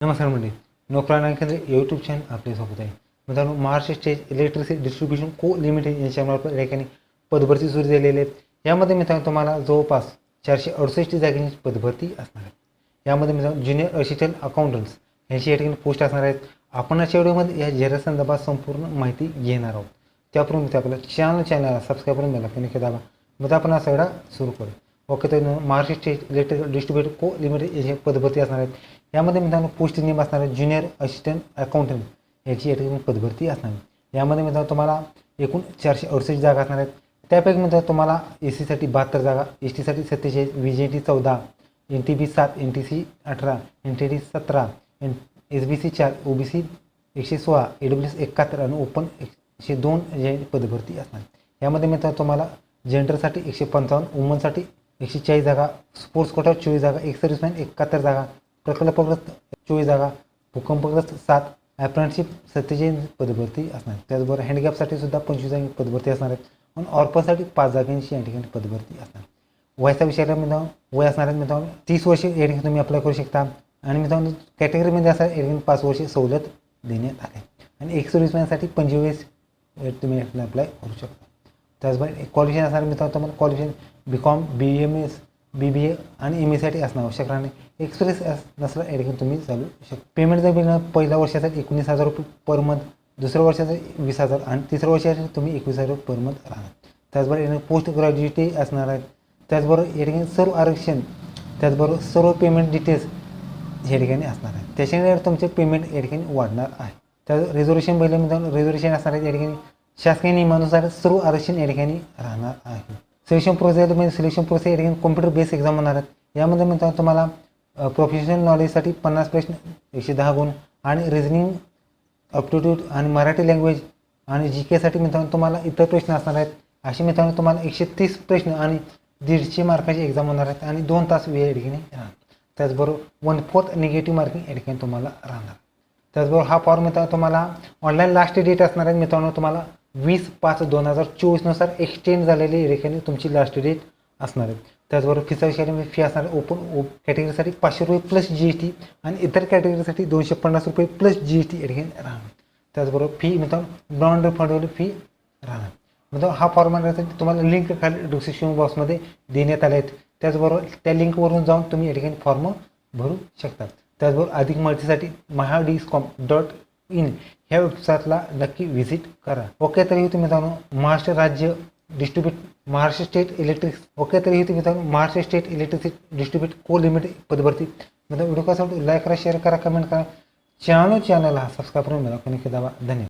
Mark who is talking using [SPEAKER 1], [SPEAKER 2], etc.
[SPEAKER 1] नमस्कार मंडळी. नोकरा केंद्र यूट्यूब चॅनल आपल्यासोबत आहे. मित्रांनो Maharashtra state electricity distribution co limited यांच्यामार्फत या ठिकाणी पदभरती सुरू झालेली आहे यामध्ये मित्रांनो तुम्हाला जवळपास चारशे अडुसष्ट जागेची पदभरती असणार आहे. यामध्ये मित्रांनो ज्युनियर असिस्टंट अकाउंटंट्स यांची या ठिकाणी पोस्ट असणार आहेत. आपण अशा व्हिडिओमध्ये या जाहिरात संदर्भात संपूर्ण माहिती घेणार आहोत. त्यापूर्वी मित्र आपल्या चॅनल चॅनलला सबस्क्राईब करून द्याला पण दाबा मग आपण हा सगळा सुरू करू ओके तर Maharashtra state electrical distributor co limited हे पदभरती असणार आहेत. यामध्ये मित्रांनो पोस्ट नेम असणार आहे ज्युनियर असिस्टंट अकाउंटंट याची या ठिकाणी पदभरती असणार आहे. यामध्ये मित्रांनो तुम्हाला एकूण चारशे अडुसष्ट जागा असणार आहेत. त्यापैकी मित्रांनो तुम्हाला ए सीसाठी बहात्तर जागा एस टीसाठी सत्तेचाळीस व्ही जे टी चौदा एन टी बी सात एन टी सी अठरा एन टी डी सतरा एन एस बी सी चार ओ बी सी एकशे सोळा ए डब्ल्यू एस एकाहत्तर आणि ओपन एकशे दोन जे पदभरती असणार यामध्ये मित्रांनो तुम्हाला जेंडरसाठी एकशे पंचावन्न वुमनसाठी एकशे चाळीस जागा स्पोर्ट्स कोटा चोवीस जागा एक सर्व्हिसमॅन एकाहत्तर जागा प्रकल्पग्रस्त चोवीस जागा भूकंपग्रस्त सात अप्रेंटिसशिप सत्तेचाळीस पदभरती असणार त्याचबरोबर हँडगॅपसाठी सुद्धा पंचवीस जागी पदभरती असणार आहेत. आणि ऑर्पनसाठी पाच जागांची या ठिकाणी पदभरती असणार वयाचा विषयाला मित्रांनो वय असणार आहे मित्रांनो तीस वर्ष या ठिकाणी तुम्ही अप्लाय करू शकता. आणि मित्रांनो कॅटेगरीमध्ये असणार या ठिकाणी पाच वर्ष सवलत देण्यात आले. आणि एक सर्व्हिसमॅनसाठी पंचवीस तुम्ही अप्लाय करू शकता. त्याचबरोबर क्वालिफिकेशन असणार मित्रांनो तुम्हाला qualification B com B M S B B A आणि एम एसाठी असणं आवश्यक राहणे एक्सप्रेस नसलं ॲडमिशन तुम्ही चालू शकता. पेमेंट जर बघणं पहिल्या वर्षासाठी एकोणीस हजार रुपये पर मंथ दुसऱ्या वर्षाचं वीस हजार आणि तिसऱ्या वर्षासाठी तुम्ही एकवीस हजार रुपये पर मंथ राहणार. त्याचबरोबर पोस्ट ग्रॅज्युएटी असणार आहेत. त्याचबरोबर या ठिकाणी सर्व आरक्षण त्याचबरोबर सर्व पेमेंट डिटेल्स या ठिकाणी असणार आहे त्याच्याने तुमचे पेमेंट या ठिकाणी वाढणार आहे. त्या रिझर्वेशन पहिले मित्रांनो रिझर्वेशन असणार आहे या ठिकाणी. शासकीय नियमानुसार सर्व आरक्षण या ठिकाणी राहणार आहे. सिलेक्शन प्रोसेस म्हणजे सिलेक्शन प्रोसेस या ठिकाणी कॉम्प्युटर बेस एक्झाम होणार आहेत. यामध्ये मित्रांनो तुम्हाला प्रोफेशनल नॉलेजसाठी पन्नास प्रश्न एकशे दहा गुण आणि रिझनिंग अप्टिट्यूड आणि मराठी लँग्वेज आणि जी केसाठी मित्रांनो तुम्हाला इतर प्रश्न असणार आहेत. असे मित्रांनो तुम्हाला एकशे तीस प्रश्न आणि दीडशे मार्काची एक्झाम होणार आहेत आणि दोन तास वेळ या ठिकाणी राहणार. त्याचबरोबर वन फोर्थ निगेटिव्ह मार्किंग या ठिकाणी तुम्हाला राहणार. त्याचबरोबर हा फॉर्म मित्रांनो तुम्हाला ऑनलाईन लास्ट डेट असणार आहे मित्रांनो तुम्हाला वीस पाच दोन हजार चोवीसनुसार एक्सटेंड झालेली या तुमची लास्ट डेट असणार आहे. त्याचबरोबर फिसाविषयी फी असणार आहे. ओपन ओ कॅटेगरीसाठी पाचशे रुपये प्लस जी एस टी आणि इतर कॅटेगरीसाठी दोनशे पन्नास रुपये प्लस जी एस टी या राहणार. त्याचबरोबर फी मित्रांनो नॉन रिफंडेबल फी राहणार. मित्रांनो हा फॉर्म तुम्हाला लिंक खाली डिस्क्रिप्शन बॉक्समध्ये देण्यात आले आहेत त्याचबरोबर त्या लिंकवरून जाऊन तुम्ही या ठिकाणी फॉर्म भरू शकता. त्याचबरोबर अधिक माहितीसाठी महाडीस्कॉम डॉट इन ह्या वेबसाईटला नक्की व्हिजिट करा. ओके तरी तुम्ही जाणू महाराष्ट्र राज्य distribute Maharashtra state electric okay तरीही तुम्ही जाणू Maharashtra state electricity distribute co limited पदभरती. मित्रांनो व्हिडिओ कसा लाईक करा शेअर करा कमेंट करा. चॅनल चॅनलला सबस्क्राईब करून मला कोणी दावा धन्यवाद.